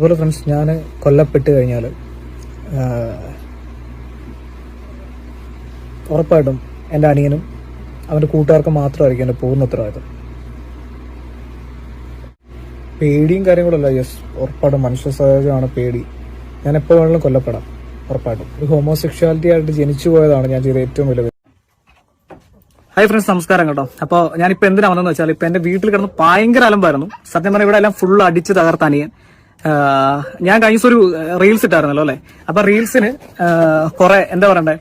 അതുപോലെ ഫ്രണ്ട്സ് ഞാൻ കൊല്ലപ്പെട്ട് കഴിഞ്ഞാൽ ഉറപ്പായിട്ടും എന്റെ അനിയനും അവന്റെ കൂട്ടുകാർക്കും മാത്രമായിരിക്കും എന്റെ പൂർണ ഉത്തരവാദിത്തം പേടിയും കാര്യങ്ങളല്ല യെസ് ഉറപ്പായിട്ടും മനുഷ്യ സഹജമാണ് പേടി. ഞാൻ എപ്പോൾ വേണമെങ്കിലും കൊല്ലപ്പെടാം ഉറപ്പായിട്ടും. ഒരു ഹോമോസെക്ഷാലിറ്റി ആയിട്ട് ജനിച്ചു പോയതാണ് ഞാൻ ചെയ്ത ഏറ്റവും വലിയ. ഹായ് ഫ്രണ്ട്സ് നമസ്കാരം കേട്ടോ. അപ്പോൾ ഞാനിപ്പോൾ എന്തിനാ വന്നതെന്ന് വെച്ചാൽ ഇപ്പം എന്റെ വീട്ടിൽ കിടന്ന് ഭയങ്കര അലമ്പായിരുന്നു. സത്യം പറഞ്ഞാൽ ഇവിടെ എല്ലാം ഫുൾ അടിച്ച് തകർത്ത അനിയൻ. ആഹ് ഞാൻ കഴിഞ്ഞ ദിവസം ഒരു റീൽസ് ഇട്ടായിരുന്നല്ലോ അല്ലെ? അപ്പൊ റീൽസിന് കുറെ എന്താ പറയണ്ടേ?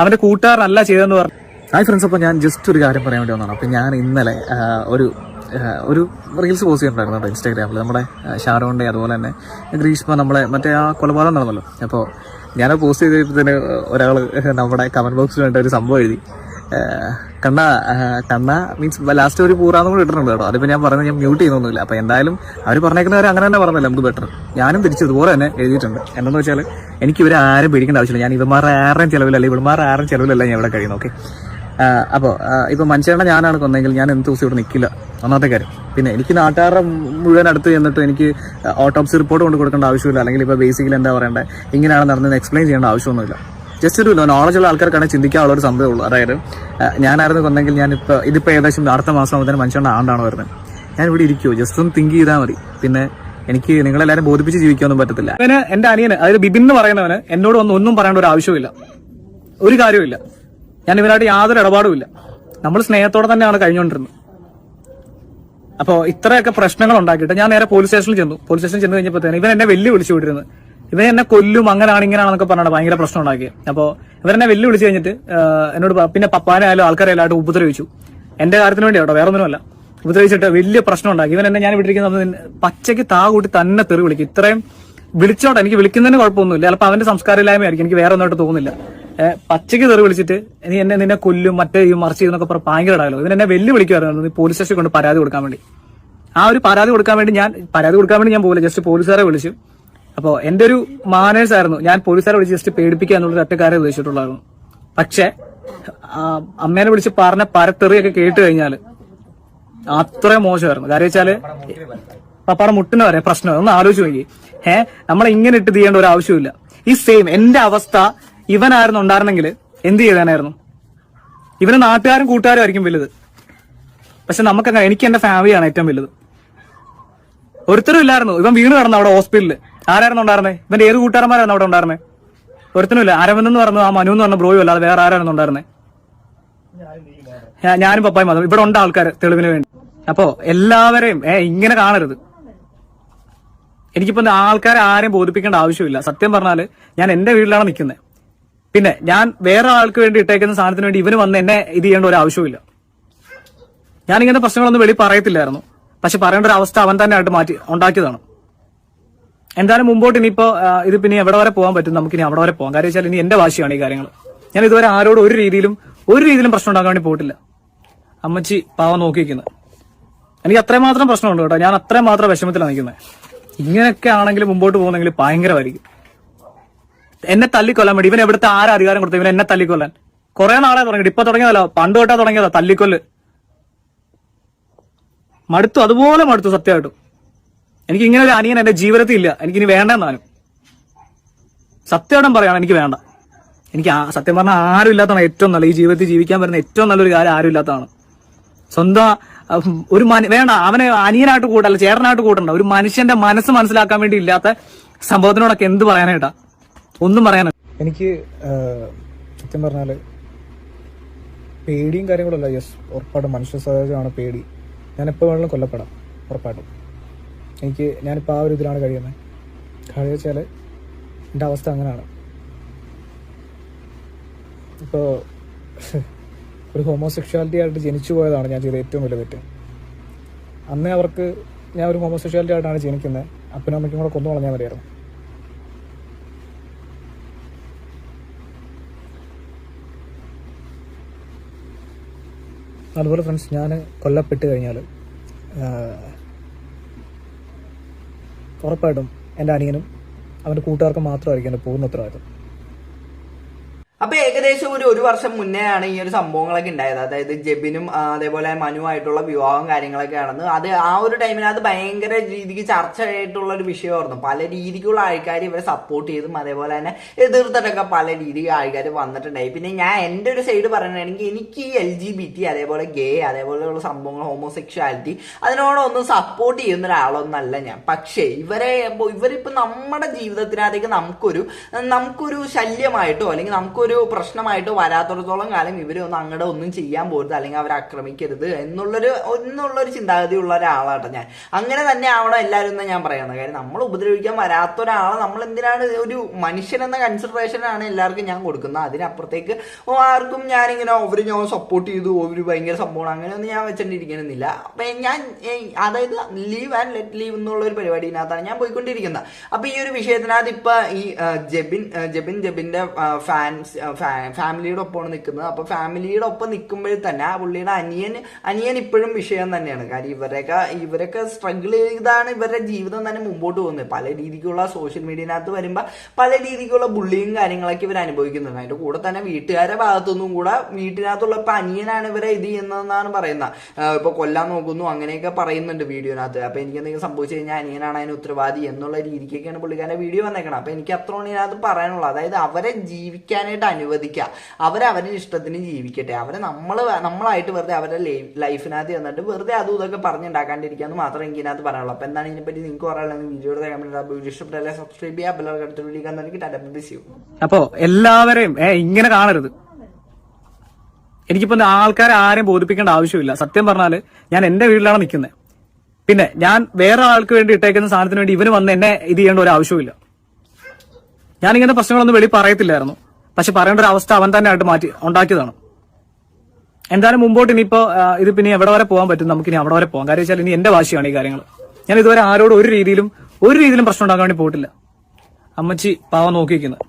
അവന്റെ കൂട്ടുകാരനല്ല ചെയ്തെന്ന് പറഞ്ഞു. ഹായ് ഫ്രണ്ട്സ് അപ്പോൾ ഞാൻ ജസ്റ്റ് ഒരു കാര്യം പറയാൻ വേണ്ടി വന്നതാണ്. അപ്പോൾ ഞാൻ ഇന്നലെ ഒരു ഒരു റീൽസ് പോസ്റ്റ് ചെയ്തിട്ടുണ്ടായിരുന്നു കേട്ടോ ഇൻസ്റ്റാഗ്രാമിൽ നമ്മുടെ ഷാറോണ്ടെ അതുപോലെ തന്നെ ഗ്രീഷ്മ നമ്മളെ മറ്റേ ആ കൊലപാതകം നടന്നല്ലോ. അപ്പോൾ ഞാനത് പോസ്റ്റ് ചെയ്തപ്പോഴത്തേന് ഒരാൾ നമ്മുടെ കമന്റ് ബോക്സിൽ വേണ്ട ഒരു സംഭവം എഴുതി. കണ്ണ കണ്ണ മീൻസ് ലാസ്റ്റ് ഒരു പൂറാന്ന് കൂടി ഇട്ടിട്ടുണ്ട് കേട്ടോ. അതിപ്പോ ഞാൻ പറഞ്ഞത് ഞാൻ മ്യൂട്ട് ചെയ്യുന്നൊന്നുമില്ല അപ്പോൾ എന്തായാലും അവർ പറഞ്ഞേക്കുന്നവർ അങ്ങനെ തന്നെ പറഞ്ഞല്ലോ നമുക്ക് ബെറ്റർ ഞാനും തിരിച്ചു ഇതുപോലെ തന്നെ എഴുതിയിട്ടുണ്ട്. എന്താണെന്ന് വെച്ചാൽ എനിക്ക് ഇവരെ ആരും പേടിക്കേണ്ട ആവശ്യമില്ല. ഞാൻ ഇവന്മാരുടെ ആരുടെയും ചിലവിലല്ല ഇവന്മാരുടെ ആരും ചിലവിലല്ല ഞാൻ ഇവിടെ കഴിയുന്നു ഓക്കെ അപ്പോൾ ഇപ്പോൾ മനുഷ്യരുടെ ഞാനാണ് കൊന്നെങ്കിൽ ഞാൻ എന്ത് ദിവസം ഇവിടെ നിൽക്കില്ല ഒന്നാമത്തെ കാര്യം. പിന്നെ എനിക്ക് നാട്ടുകാരുടെ മുഴുവൻ അടുത്ത് ചെന്നിട്ട് എനിക്ക് ഓട്ടോപ്സി റിപ്പോർട്ട് കൊണ്ട് കൊടുക്കേണ്ട ആവശ്യമില്ല. അല്ലെങ്കിൽ ഇപ്പോൾ ബേസിക്കലി എന്താ പറയേണ്ടത് ഇങ്ങനെയാണ് നടന്നത് എക്സ്പ്ലെയിൻ ചെയ്യേണ്ട ആവശ്യമൊന്നുമില്ല. ജസ്റ്റ് ഒരു നോളജ് ഉള്ള ആൾക്കാർക്കാണ് ചിന്തിക്കാനുള്ള ഒരു സംഭവം ഉള്ളൂ. അതായത് ഞാനായിരുന്നു കൊന്നെങ്കിൽ ഞാനിപ്പോൾ ഇതിപ്പോൾ ഏകദേശം അടുത്ത മാസം ആകുമ്പോൾ മനുഷ്യന്റെ ആണ്ടാണ് വരുന്നത്. ഞാൻ ഇവിടെ ഇരിക്കുമോ ജസ്റ്റ് ഒന്ന് തിങ്ക് ചെയ്താൽ മതി. പിന്നെ എനിക്ക് നിങ്ങളെല്ലാവരും ബോധിപ്പിച്ച് ജീവിക്കാനൊന്നും പറ്റത്തില്ല. അവന് എന്റെ അനിയന് അതായത് ബിബിൻ എന്ന് പറയുന്നവന് എന്നോട് ഒന്നും ഒന്നും പറയേണ്ട ഒരു ആവശ്യമില്ല ഒരു കാര്യമില്ല ഞാൻ ഇവരായിട്ട് യാതൊരു ഇടപാടുമില്ല നമ്മൾ സ്നേഹത്തോടെ തന്നെയാണ് കഴിഞ്ഞുകൊണ്ടിരുന്നത് അപ്പോൾ ഇത്രയൊക്കെ പ്രശ്നങ്ങൾ ഉണ്ടാക്കിയിട്ട് ഞാൻ നേരെ പോലീസ് സ്റ്റേഷനിൽ ചെന്നു. പോലീസ് സ്റ്റേഷനിൽ ചെന്ന് കഴിഞ്ഞപ്പോഴത്തേന് ഇവൻ എന്നെ വെല്ലു വിളിച്ചു വിട്ടിരുന്നത് ഇവൻ എന്നെ കൊല്ലും അങ്ങനെയാണ് ഇങ്ങനെയാണെന്നൊക്കെ പറഞ്ഞാണ് ഭയങ്കര പ്രശ്നം ഉണ്ടാക്കി അപ്പോൾ ഇവരെന്നെ വെല്ലു വിളിച്ചു കഴിഞ്ഞിട്ട് എന്നോട് പിന്നെ പപ്പാനെ ആയാലും ആൾക്കാരെ ഉപദ്രവിച്ചു. എന്റെ കാര്യത്തിന് വേണ്ടി കേട്ടോ വേറെ ഒന്നുമല്ല ഉപദ്രവിച്ചിട്ട് വലിയ പ്രശ്നം ഉണ്ടാക്കി. ഇവൻ എന്നെ ഞാൻ വിട്ടിരിക്കുന്നത് പച്ചയ്ക്ക് താ കൂട്ടി തന്നെ തെറി വിളിക്കും. ഇത്രയും വിളിച്ചോട്ടെ എനിക്ക് വിളിക്കുന്നതിന് കുഴപ്പമൊന്നുമില്ല. ചിലപ്പോൾ അവന്റെ സംസ്കാരമില്ലായ്മയായിരിക്കും എനിക്ക് വേറെ ഒന്നായിട്ട് തോന്നുന്നില്ല. പച്ചയ്ക്ക് തെറി വിളിച്ചിട്ട് നീ എന്നെ നിന്നെ കൊല്ലും മറ്റേ ഈ മറിച്ച് ചെയ്യുന്നൊക്കെ പറഞ്ഞ ഭയങ്കര ഇടാലോ ഇവൻ എന്നെ വെല്ലു വിളിക്കുമായിരുന്നു പോലീസ് സ്റ്റേഷൻ കൊണ്ട് പരാതി കൊടുക്കാൻ വേണ്ടി. ആ ഒരു പരാതി കൊടുക്കാൻ വേണ്ടി ഞാൻ പരാതി കൊടുക്കാൻ വേണ്ടി ഞാൻ പോകില്ല ജസ്റ്റ് പോലീസുകാരെ വിളിച്ചു. അപ്പോൾ എന്റെ ഒരു മാനേഴ്സ് ആയിരുന്നു. ഞാൻ പോലീസുകാരെ വിളിച്ച് ജസ്റ്റ് പേടിപ്പിക്കുക എന്നുള്ള ഒറ്റക്കാരെ ഉദ്ദേശിച്ചിട്ടുള്ളതായിരുന്നു. പക്ഷേ അമ്മേനെ വിളിച്ച് പറഞ്ഞ പരത്തെറിയൊക്കെ കേട്ട് കഴിഞ്ഞാൽ അത്ര മോശമായിരുന്നു. കാര്യം വെച്ചാൽ പപ്പാടെ മുട്ടിന് വരെ പ്രശ്നം ഒന്ന് ആലോചിച്ച് നോക്കി. ഏ നമ്മളെ ഇങ്ങനെ ഇട്ട് ചെയ്യേണ്ട ഒരു ആവശ്യമില്ല ഈ സെയിം എന്റെ അവസ്ഥ ഇവനായിരുന്നു ഉണ്ടായിരുന്നെങ്കിൽ എന്ത് ചെയ്താനായിരുന്നു? ഇവന് നാട്ടുകാരും കൂട്ടുകാരും ആയിരിക്കും വലുത്. പക്ഷെ നമുക്കങ്ങനെ എനിക്ക് എന്റെ ഫാമിലിയാണ് ഏറ്റവും വലുത്. ഒരുത്തരും ഇല്ലായിരുന്നു. ഇവൻ വീണ് കിടന്നു അവിടെ ഹോസ്പിറ്റലിൽ ആരായിരുന്നു ഉണ്ടായിരുന്നേ? ഇവന്റെ ഏത് കൂട്ടുകാരന്മാരായിരുന്നു അവിടെ ഉണ്ടായിരുന്നേ? ഒരുത്തനും ഇല്ല അരവിന്ദ് എന്ന് പറഞ്ഞു ആ മനു എന്ന് പറഞ്ഞ ബ്രോയും അല്ലാതെ വേറെ ആരായിരുന്നു ഉണ്ടായിരുന്നേ? ഞാനും പപ്പായും മതം ഇവിടെ ഉണ്ട് ആൾക്കാർ തെളിവിന് വേണ്ടി. അപ്പോ എല്ലാവരെയും ഏ ഇങ്ങനെ കാണരുത്. എനിക്കിപ്പോ ആൾക്കാരെ ആരെയും ബോധിപ്പിക്കേണ്ട ആവശ്യമില്ല. സത്യം പറഞ്ഞാൽ ഞാൻ എന്റെ വീട്ടിലാണ് നിൽക്കുന്നത്. പിന്നെ ഞാൻ വേറെ ആൾക്ക് വേണ്ടി ഇട്ടേക്കുന്ന സാധനത്തിന് വേണ്ടി ഇവന് വന്ന് എന്നെ ഇത് ചെയ്യേണ്ട ഒരു ആവശ്യമില്ല ഞാൻ ഇങ്ങനത്തെ പ്രശ്നങ്ങളൊന്നും വെളി പറയത്തില്ലായിരുന്നു. പക്ഷെ പറയേണ്ട ഒരു അവസ്ഥ അവൻ തന്നെ ആയിട്ട് മാറ്റി ഉണ്ടാക്കിയതാണ്. എന്തായാലും മുമ്പോട്ട് ഇനിയിപ്പോ ഇത് പിന്നെ എവിടെ വരെ പോകാൻ പറ്റും നമുക്ക് ഇനി അവിടെ വരെ പോകാം. കാര്യം വെച്ചാൽ ഇനി എന്റെ വാശിയാണ് ഈ കാര്യങ്ങൾ. ഞാൻ ഇതുവരെ ആരോടും ഒരു രീതിയിലും ഒരു രീതിയിലും പ്രശ്നം ഉണ്ടാക്കാൻ വേണ്ടി പോയിട്ടില്ല. അമ്മച്ചി പാവം നോക്കിയിരിക്കുന്നത് എനിക്ക് അത്രമാത്രം മാത്രം പ്രശ്നമുണ്ട് കേട്ടോ. ഞാൻ മാത്രം വിഷമത്തിലാണ് നിൽക്കുന്നത്. ഇങ്ങനെയൊക്കെ ആണെങ്കിൽ മുമ്പോട്ട് പോകുന്നെങ്കിൽ ഭയങ്കരമായിരിക്കും. എന്നെ തല്ലിക്കൊല്ലാൻ വേണ്ടി ഇവൻ എവിടുത്തെ ആരാ അധികാരം കൊടുത്തു ഇവൻ എന്നെ തല്ലിക്കൊല്ലാൻ. കുറെ നാളെ തുടങ്ങിയിട്ട്. ഇപ്പൊ തുടങ്ങിയതല്ല പണ്ട് തൊട്ടാ തുടങ്ങിയതാ തല്ലിക്കൊല്ല്. മടുത്തു അതുപോലെ മടുത്തു സത്യമായിട്ടും. എനിക്ക് ഇങ്ങനെ ഒരു അനിയൻ എന്റെ ജീവിതത്തിൽ ഇല്ല. എനിക്ക് ഇനി വേണ്ടെന്നാലും സത്യമായിട്ടും പറയാണ് എനിക്ക് വേണ്ട. എനിക്ക് സത്യം പറഞ്ഞാൽ ആരും ഇല്ലാത്തതാണ് ഏറ്റവും നല്ല ഈ ജീവിതത്തിൽ ജീവിക്കാൻ വരുന്ന ഏറ്റവും നല്ലൊരു കാര്യം ആരും ഇല്ലാത്തതാണ്. സ്വന്തം ഒരു വേണ്ട അവനെ അനിയനായിട്ട് കൂട്ടല്ല ചേട്ടനായിട്ട് കൂട്ടണ്ട. ഒരു മനുഷ്യന്റെ മനസ്സ് മനസ്സിലാക്കാൻ വേണ്ടി ഇല്ലാത്ത സംഭവത്തിനോടൊക്കെ എന്ത് പറയാനായിട്ടാ? ഒന്നും പറയാനാ എനിക്ക് സത്യം പറഞ്ഞാൽ പേടിയും കാര്യങ്ങളല്ല യെസ് ഉറപ്പായിട്ടും മനുഷ്യ സഹജമാണ് പേടി. ഞാൻ എപ്പോ വേണമെങ്കിലും കൊല്ലപ്പെടാം ഉറപ്പായിട്ടും. എനിക്ക് ഞാനിപ്പോൾ ആ ഒരു ഇതിലാണ് കഴിയുന്നത് കാര്യം വെച്ചാൽ എന്റെ അവസ്ഥ അങ്ങനെയാണ് ഇപ്പോൾ ഒരു ഹോമോസെക്ഷാലിറ്റി ആയിട്ട് ജനിച്ചു പോയതാണ് ഞാൻ ചെയ്ത ഏറ്റവും വലിയ തെറ്റ്. അന്ന് അവർക്ക് ഞാൻ ഒരു ഹോമോസെക്ഷാലിറ്റി ആയിട്ടാണ് ജനിക്കുന്നത് അപ്പനും അമ്മയ്ക്കും കൂടെ കൊന്നു കളഞ്ഞാൽ മതിയായിരുന്നു. അതുപോലെ ഫ്രണ്ട്സ് ഞാൻ കൊല്ലപ്പെട്ട് കഴിഞ്ഞാൽ ഉറപ്പായിട്ടും എന്റെ അനിയനും അവന്റെ കൂട്ടുകാർക്കും മാത്രമായിരിക്കും എന്റെ പൂർണ ഉത്തരവാദിത്തം അപ്പൊ ഏകദേശം ഒരു ഒരു വർഷം മുന്നേ ആണ് ഈ ഒരു സംഭവങ്ങളൊക്കെ ഉണ്ടായത്. അതായത് ജെബിനും അതേപോലെ മനുവായിട്ടുള്ള വിവാഹവും കാര്യങ്ങളൊക്കെ ആണെന്ന്. അത് ആ ഒരു ടൈമിൽ അത് ഭയങ്കര രീതിക്ക് ചർച്ചയായിട്ടുള്ള ഒരു വിഷയമായിരുന്നു. പല രീതിക്കുള്ള ആൾക്കാർ ഇവരെ സപ്പോർട്ട് ചെയ്തും അതേപോലെ തന്നെ എതിർത്തിട്ടൊക്കെ പല രീതിയിൽ ആൾക്കാർ വന്നിട്ടുണ്ടായി. പിന്നെ ഞാൻ എന്റെ ഒരു സൈഡ് പറയുകയാണെങ്കിൽ എനിക്ക് ഈ എൽ ജി ബി ടി അതേപോലെ ഗേ അതേപോലെയുള്ള സംഭവങ്ങൾ ഹോമോസെക്ഷുവാലിറ്റി അതിനോടൊന്നും സപ്പോർട്ട് ചെയ്യുന്ന ഒരാളൊന്നല്ല ഞാൻ. പക്ഷേ ഇവരെ ഇവരിപ്പോൾ നമ്മുടെ ജീവിതത്തിനകത്തേക്ക് നമുക്കൊരു നമുക്കൊരു ശല്യമായിട്ടോ അല്ലെങ്കിൽ നമുക്കൊരു പ്രശ്നമായിട്ടോ വരാത്തിടത്തോളം കാലം ഇവരൊന്നും അങ്ങടെ ഒന്നും ചെയ്യാൻ പോരുത് അല്ലെങ്കിൽ അവരെ ആക്രമിക്കരുത് എന്നുള്ളൊരു എന്നുള്ളൊരു ചിന്താഗതി ഉള്ള ഒരാളാട്ടോ ഞാൻ. അങ്ങനെ തന്നെ ആവണം എല്ലാവരും എന്ന് ഞാൻ പറയുന്നത് കാര്യം നമ്മൾ ഉപദ്രവിക്കാൻ വരാത്ത ഒരാളെ നമ്മൾ എന്തിനാണ് ഒരു മനുഷ്യൻ എന്ന കൺസിഡറേഷനാണ് എല്ലാവർക്കും ഞാൻ കൊടുക്കുന്നത്. അതിനപ്പുറത്തേക്ക് ആർക്കും ഞാനിങ്ങനെ ഓവർ ഞാൻ സപ്പോർട്ട് ചെയ്തു ഒരു ഭയങ്കര സംഭവമാണ് അങ്ങനെയൊന്നും ഞാൻ വെച്ചിട്ടിരിക്കണമെന്നില്ല അപ്പൊ ഞാൻ അതായത് ലീവ് ആൻഡ് ലെറ്റ് ലീവ് എന്നുള്ള ഒരു പരിപാടിനകത്താണ് ഞാൻ പോയിക്കൊണ്ടിരിക്കുന്നത്. അപ്പൊ ഈ ഒരു വിഷയത്തിനകത്ത് ഇപ്പൊ ഈ ജെബിൻ ജെബിൻ ജെബിന്റെ ഫാൻസ് ഫാമിലിയുടെ ഒപ്പമാണ് നിൽക്കുന്നത്. അപ്പൊ ഫാമിലിയുടെ ഒപ്പം നിൽക്കുമ്പോഴേ തന്നെ ആ പുള്ളിയുടെ അനിയൻ അനിയൻ ഇപ്പോഴും വിഷയം തന്നെയാണ്. കാര്യം ഇവരൊക്കെ ഇവരൊക്കെ സ്ട്രഗിൾ ചെയ്താണ് ഇവരുടെ ജീവിതം തന്നെ മുമ്പോട്ട് പോകുന്നത്. പല രീതിക്കുള്ള സോഷ്യൽ മീഡിയനകത്ത് വരുമ്പോൾ പല രീതിക്കുള്ള ബുള്ളിയും കാര്യങ്ങളൊക്കെ ഇവർ അനുഭവിക്കുന്നുണ്ട്. അതിന്റെ കൂടെ തന്നെ വീട്ടുകാരെ ഭാഗത്തുനിന്നും കൂടെ വീട്ടിനകത്തുള്ള ഇപ്പൊ അനിയനാണ് ഇവരെ ഇത് ചെയ്യുന്നതെന്നാണ് പറയുന്നത്. ഇപ്പൊ കൊല്ലാൻ നോക്കുന്നു അങ്ങനെയൊക്കെ പറയുന്നുണ്ട് വീഡിയോനകത്ത്. അപ്പൊ എനിക്ക് എന്തെങ്കിലും സംഭവിച്ചു കഴിഞ്ഞാൽ അനിയനാണ് അതിന് ഉത്തരവാദി എന്നുള്ള രീതിക്കൊക്കെയാണ് പുള്ളിക്കാരന്റെ വീഡിയോ വന്നേക്കണം അപ്പൊ എനിക്ക് അത്രയാണ് ഇതിനകത്ത് പറയാനുള്ളത്. അതായത് അവരെ ജീവിക്കാനായിട്ട് അനുവദിക്കുക. അവരെ അവരുടെ ഇഷ്ടത്തിന് ജീവിക്കട്ടെ. അവരെ നമ്മൾ നമ്മളായിട്ട് വെറുതെ അവരുടെ ലൈഫിനകത്ത് ചെന്നിട്ട് വെറുതെ അതും ഇതൊക്കെ പറഞ്ഞുണ്ടാക്കാണ്ടിരിക്കാന്ന് മാത്രമേ എനിക്ക് ഇതിനകത്ത് പറയാനുള്ളൂ. അപ്പൊ എന്താണ് ഇതിനെപ്പറ്റി നിങ്ങൾക്ക് പറയാനുള്ളത്? വീഡിയോയുടെ കമന്റ് ഇഷ്ടപ്പെട്ടല്ലേ സബ്സ്ക്രൈബ് ചെയ്യുക. അപ്പോൾ അടുത്ത വീഡിയോ കണ്ടെങ്കിൽ ടാറ്റ ബിസി. അപ്പോ എല്ലാവരെയും ഇങ്ങനെ കാണരുത്. എനിക്കിപ്പോ ആൾക്കാരെ ആരെയും ബോധിപ്പിക്കേണ്ട ആവശ്യമില്ല. സത്യം പറഞ്ഞാൽ ഞാൻ എന്റെ വീട്ടിലാണ് നിൽക്കുന്നത് പിന്നെ ഞാൻ വേറെ ആൾക്ക് വേണ്ടി ഇട്ടേക്കുന്ന സാധനത്തിന് വേണ്ടി ഇവന് വന്ന് എന്നെ ഇത് ചെയ്യേണ്ട ഒരു ആവശ്യമില്ല ഞാൻ ഇങ്ങനത്തെ പ്രശ്നങ്ങളൊന്നും വെളി പറയത്തില്ലായിരുന്നു. പക്ഷെ പറയേണ്ട ഒരു അവസ്ഥ അവൻ തന്നെ ആയിട്ട് മാറ്റി ഉണ്ടാക്കിയതാണ്. എന്തായാലും മുമ്പോട്ട് ഇനിയിപ്പോ ഇത് പിന്നെ എവിടെ വരെ പോകാൻ പറ്റും? നമുക്ക് ഇനി അവിടെ വരെ പോകാം. കാര്യം വെച്ചാൽ ഇനി എന്റെ വാശിയാണ് ഈ കാര്യങ്ങൾ. ഞാൻ ഇതുവരെ ആരോടും ഒരു രീതിയിലും ഒരു രീതിയിലും പ്രശ്നം ഉണ്ടാക്കാൻ വേണ്ടി പോയിട്ടില്ല. അമ്മച്ചി പാവ നോക്കിയിരിക്കുന്നത്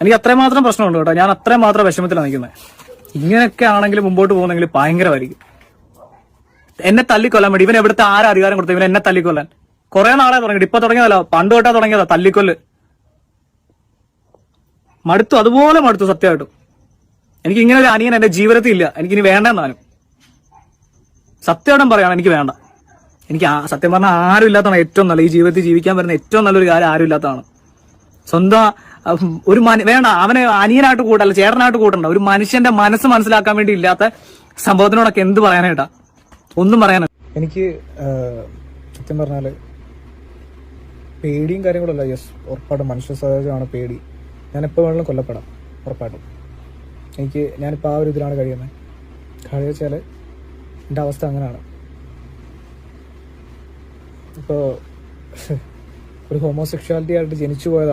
എനിക്ക് അത്രമാത്രം പ്രശ്നമുണ്ട് കേട്ടോ. ഞാൻ അത്രമാത്രം വിഷമത്തിലാണ് നിൽക്കുന്നത്. ഇങ്ങനെയൊക്കെ ആണെങ്കിൽ മുമ്പോട്ട് പോകുന്നെങ്കിൽ ഭയങ്കരമായിരിക്കും. എന്നെ തല്ലിക്കൊല്ലാൻ വേണ്ടി ഇവൻ എവിടുത്തെ ആരാ അധികാരം കൊടുത്തു ഇവൻ എന്നെ തല്ലിക്കൊല്ലാൻ? കുറെ നാളെ തുടങ്ങിയിട്ട്. ഇപ്പൊ തുടങ്ങിയതല്ല പണ്ട് തൊട്ടാ തുടങ്ങിയതാ തല്ലിക്കൊല്ല്. മടുത്തു. അതുപോലെ മടുത്തു സത്യമായിട്ടും. എനിക്ക് ഇങ്ങനെ ഒരു അനിയൻ എന്റെ ജീവിതത്തിൽ ഇല്ല. എനിക്കിനി വേണ്ട എന്നാലും സത്യമായിട്ടും പറയണം എനിക്ക് വേണ്ട. എനിക്ക് സത്യം പറഞ്ഞാൽ ആരും ഇല്ലാത്തതാണ് ഏറ്റവും നല്ല ഈ ജീവിതത്തിൽ ജീവിക്കാൻ പറ്റുന്ന ഏറ്റവും നല്ലൊരു കാര്യം ആരും ഇല്ലാത്തതാണ്. സ്വന്തം ഒരു വേണ്ട അവനെ അനിയനായിട്ട് കൂട്ടല്ല ചേട്ടനായിട്ട് കൂട്ടണ്ട. ഒരു മനുഷ്യന്റെ മനസ്സ് മനസ്സിലാക്കാൻ വേണ്ടി ഇല്ലാത്ത സംഭവത്തിനോടൊക്കെ എന്ത് പറയാനായിട്ടാ? ഒന്നും പറയാനാ എനിക്ക് സത്യം പറഞ്ഞാൽ പേടിയും കാര്യങ്ങളല്ല. യെസ് ഉറപ്പായിട്ടും മനുഷ്യ സഹജമാണ് പേടി. ഞാൻ എപ്പോൾ വേണമെങ്കിലും കൊല്ലപ്പെടാം. ഉറപ്പായിട്ടും. എനിക്ക് ഞാനിപ്പോൾ ആ ഒരു ഇതിലാണ് കഴിയുന്നത് കാര്യം വെച്ചാൽ എന്റെ അവസ്ഥ അങ്ങനെയാണ്. ഇപ്പോൾ ഒരു ഹോമോസെക്ഷുവാലിറ്റി ആയിട്ട് ജനിച്ചു പോയതാണ്